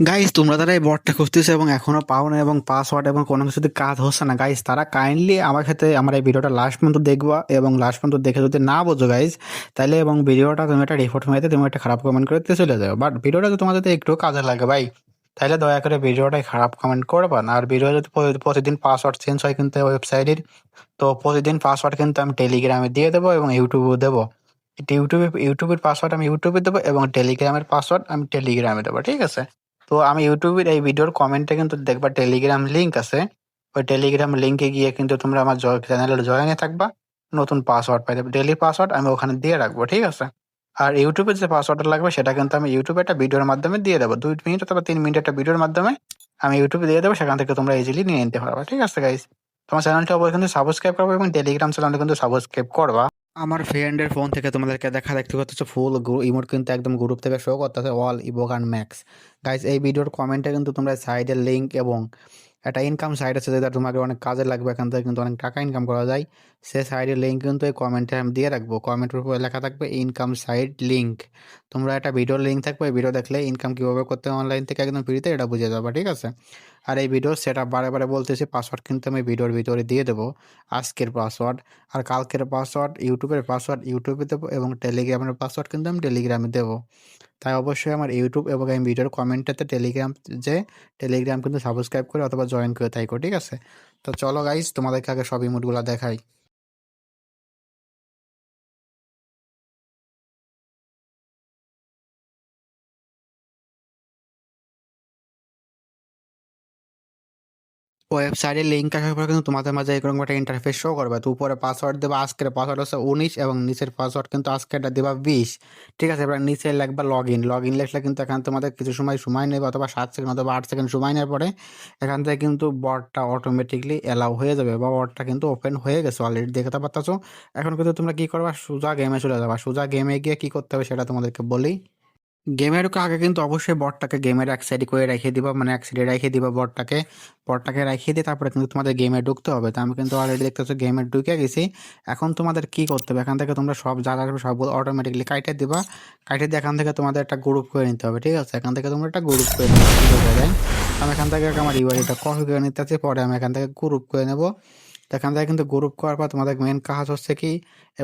Guys তোমরা তারা এই বটটা খুঁজতেছো এবং এখনও পাও না এবং পাসওয়ার্ড এবং কোনো কিছুতে কাজ হচ্ছে না। গাইস তারা কাইন্ডলি আমার ক্ষেত্রে আমার এই ভিডিওটা লাস্ট পর্যন্ত দেখবা এবং লাস্ট পর্যন্ত দেখে যদি না বোঝো গাইস তাহলে এবং ভিডিওটা তুমি একটা রিপোর্ট মেরে তুমি একটা খারাপ কমেন্ট করতে চলে যাও। বাট ভিডিওটা যদি তোমাদের একটু কাজে লাগে, ভাই, তাহলে দয়া করে ভিডিওটাই খারাপ কমেন্ট করবা না। আর ভিডিও যদি প্রতিদিন পাসওয়ার্ড চেঞ্জ হয় কিন্তু ওয়েবসাইটের তো প্রতিদিন পাসওয়ার্ড কিন্তু আমি টেলিগ্রামে দিয়ে দেবো এবং ইউটিউবেও দেবো। ইউটিউবে ইউটিউবের পাসওয়ার্ড আমি ইউটিউবে দেবো এবং টেলিগ্রামের পাসওয়ার্ড আমি টেলিগ্রামে দেবো, ঠিক আছে? তো আমি ইউটিউবের এই ভিডিওর কমেন্টে কিন্তু দেখবা টেলিগ্রাম লিঙ্ক আছে। ওই টেলিগ্রাম লিঙ্কে গিয়ে কিন্তু তোমরা আমার চ্যানেলের জয়েনে থাকবা, নতুন পাসওয়ার্ড পাই যাবে ডেলি পাসওয়ার্ড আমি ওখানে দিয়ে রাখব, ঠিক আছে? আর ইউটিউবের যে পাসওয়ার্ডটা লাগবে সেটা কিন্তু আমি ইউটিউবে একটা ভিডিওর মাধ্যমে দিয়ে দেবো। দুই মিনিট অথবা তিন মিনিট একটা ভিডিওর মাধ্যমে আমি ইউটিউবে দিয়ে দেবো, সেখান থেকে তোমরা ইজিলি নিয়ে নিতে পারবে, ঠিক আছে গাইস তোমার চ্যানেলটা অবশ্যই কিন্তু সাবস্ক্রাইব করবে এবং টেলিগ্রাম চ্যানেলটা কিন্তু সাবস্ক্রাইব করবা। আমার ফ্রেন্ডের ফোন থেকে তোমাদেরকে দেখা দেখতে হচ্ছে ফুল ইমোট কিন্তু একদম গ্রুপ থেকে শো করতেছে অল ইবোক অ্যান্ড ম্যাক্স গাইস এই ভিডিওর কমেন্টে কিন্তু তোমরা সাইডের লিঙ্ক এবং একটা ইনকাম সাইট আছে যেটা তোমাকে অনেক কাজে লাগবে এখান থেকে, কিন্তু অনেক টাকা ইনকাম করা যায়, সে সাইডের লিঙ্ক কিন্তু এই কমেন্টে আমি দিয়ে রাখব। কমেন্টের উপরে লেখা থাকবে ইনকাম সাইট লিঙ্ক তোমরা একটা ভিডিওর লিঙ্ক থাকবে ভিডিও দেখলে ইনকাম কীভাবে করতে অনলাইন থেকে একদম ফ্রিতে এটা বুঝে যাবে, ঠিক আছে? আর এই ভিডিও সেটা বারে বারে বলতেছি পাসওয়ার্ড কিন্তু আমি ভিডিওর ভিতরে দিয়ে দেবো, আজকের পাসওয়ার্ড আর কালকের পাসওয়ার্ড ইউটিউবের পাসওয়ার্ড ইউটিউবে দেবো এবং টেলিগ্রামের পাসওয়ার্ড কিন্তু আমি টেলিগ্রামে দেবো। তাই অবশ্যই আমার ইউটিউব এবং আমি ভিডিওর কমেন্টটাতে টেলিগ্রাম যে টেলিগ্রাম কিন্তু সাবস্ক্রাইব করে অথবা জয়েন করে থাকো ঠিক আছে? তো চলো গাইজ তোমাদেরকে আগে সব ইমোটগুলো দেখাই। ওয়েবসাইটের লিঙ্ক আসার পর কিন্তু তোমাদের মাঝে এরকম একটা ইন্টারফেস শো করবে। তো উপরে পাসওয়ার্ড দেবা, আজকের পাসওয়ার্ড হচ্ছে উনিশ এবং নিচের পাসওয়ার্ড কিন্তু আজকেরটা দেবা বিশ। ঠিক আছে? এবার নিচে লাগবে লগ ইন লগ ইন লিখলে কিন্তু এখানে তোমাদের কিছু সময় সময় নেবে অথবা সাত সেকেন্ড অথবা আট সেকেন্ড সময় নেওয়ার পরে এখান থেকে কিন্তু বটটা অটোমেটিকলি অ্যালাউ হয়ে যাবে বা বটটা কিন্তু ওপেন হয়ে গেছে অলরেডি দেখতে পাচ্ছ এখন কিন্তু তোমরা কী করবা? সোজা গেমে চলে যাবা। সোজা গেমে গিয়ে কী করতে হবে সেটা তোমাদেরকে বলি। গেমের আগে কিন্তু অবশ্যই বটটাকে গেমের এক সাইডে করে রেখে দিবা মানে এক সাইডে রেখে দিবা বটটাকে। বটটাকে রেখে দিয়ে তারপরে কিন্তু তোমাদের গেমে ঢুকতে হবে। তো আমি কিন্তু অলরেডি দেখতেছো গেমে ঢুকে গেছি। এখন তোমাদের কি করতে হবে? এখান থেকে তোমরা সব যা আসবে সবগুলো অটোমেটিকলি কাইটে দিবা। কাইটে দিয়ে এখান থেকে তোমাদের একটা গ্রুপ করে নিতে হবে, ঠিক আছে? এখান থেকে তোমরা একটা গ্রুপ করে নিতে আমি এখান থেকে আমার ইউআইডিটা কপি করে নিতে আছে পরে আমি এখান থেকে গ্রুপ করে নেব। এখান থেকে কিন্তু গ্রুপ করার পর তোমাদের মেন কাজ হচ্ছে কি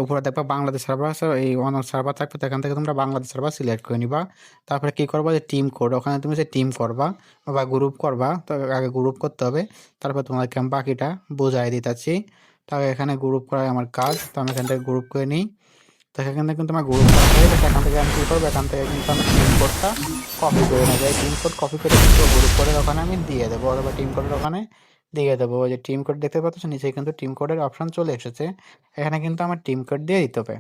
উপরে দেখবা বাংলাদেশ সার্ভার এই অন সার্ভার থাকবে এখান থেকে তোমরা বাংলাদেশ সার্ভার সিলেক্ট করে নিবা। তারপরে কী করবা? যে টিম কোড ওখানে তুমি যে টিম করবা বা গ্রুপ করবা, তো আগে গ্রুপ করতে হবে। তারপর তোমাদেরকে আমি বাকিটা বোঝাই দিতেছি। তাহলে এখানে গ্রুপ করাই আমার কাজ, তো আমি এখান থেকে গ্রুপ করে নিই। তো এখান থেকে কিন্তু আমার গ্রুপ করা এখান থেকে আমি কী করব? এখান থেকে কিন্তু আমি টিম কোডটা কপি করে নেব। এই টিম কোড কপি করে গ্রুপ কোডের ওখানে আমি দিয়ে দেবো, অথবা টিম কোডের ওখানে দিয়ে দেবো। ওই যে টিম কোড দেখতে পাচ্ছ নিচে কিন্তু টিম কোডের অপশান চলে এসেছে। এখানে কিন্তু আমার টিম কোড দিয়ে দিতে হবে।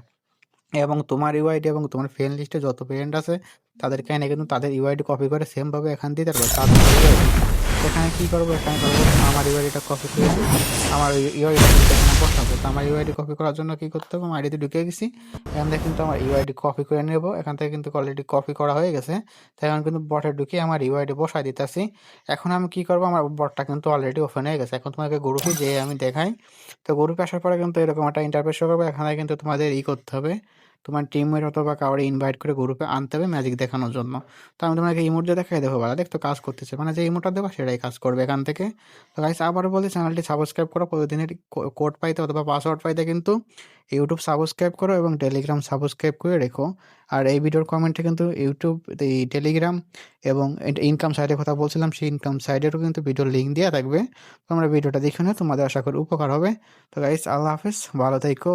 এবং তোমার ইউআইডি এবং তোমার ফ্রেন্ড লিস্টে যত ফ্রেন্ড আছে, তাদেরকে এনে কিন্তু তাদের ইউআইডি কপি করে সেমভাবে এখান দিয়ে দেবো তাদের এখানে কী করব? এখানে করব আমার ইউআইডিটা কপি করে আমার ইউআইডিটা এখানে বসাবো তো আমার ইউআইডি কপি করার জন্য কী করতে হবে? আমার আইডিতে ঢুকে গেছি এখান থেকে কিন্তু আমার ইউআইডি কপি করে নেব। এখান থেকে কিন্তু অলরেডি কপি করা হয়ে গেছে। তাই এখন কিন্তু বটে ঢুকে আমার ইউআইডি বসাই দিতেছি। এখন আমি কী করব? আমার বটটা কিন্তু অলরেডি ওপেন হয়ে গেছে। এখন তোমাকে গ্রুপে যেয়ে আমি দেখাই। তো গ্রুপে আসার পরে কিন্তু এরকম একটা ইন্টারফেস করব। এখানে কিন্তু তোমাদের ই করতে হবে। তোমার টিমের অথবা কাউরে ইনভাইট করে গ্রুপে আনতে হবে ম্যাজিক দেখানোর জন্য। তো আমি তোমাকে ইমোট দিয়ে দেখাই দেবো বলা। দেখতো কাজ করতেছে। মানে যে ইমোটটা দেবো, সেটাই কাজ করবে এখান থেকে। তো গাইস আবারও বলি চ্যানেলটি সাবস্ক্রাইব করো। প্রতিদিনের কোড পাইতে অথবা পাসওয়ার্ড পাইতে কিন্তু ইউটিউব সাবস্ক্রাইব করো এবং টেলিগ্রাম সাবস্ক্রাইব করে রেখো। আর এই ভিডিওর কমেন্টে কিন্তু ইউটিউব এই টেলিগ্রাম এবং ইনকাম সাইডের কথা বলছিলাম, সেই ইনকাম সাইডেরও কিন্তু ভিডিওর লিঙ্ক দেওয়া থাকবে। তোমরা ভিডিওটা দেখে নিও, তোমাদের আশা করি উপকার হবে। তো গাইস আল্লাহ হাফেজ। ভালো থেকো।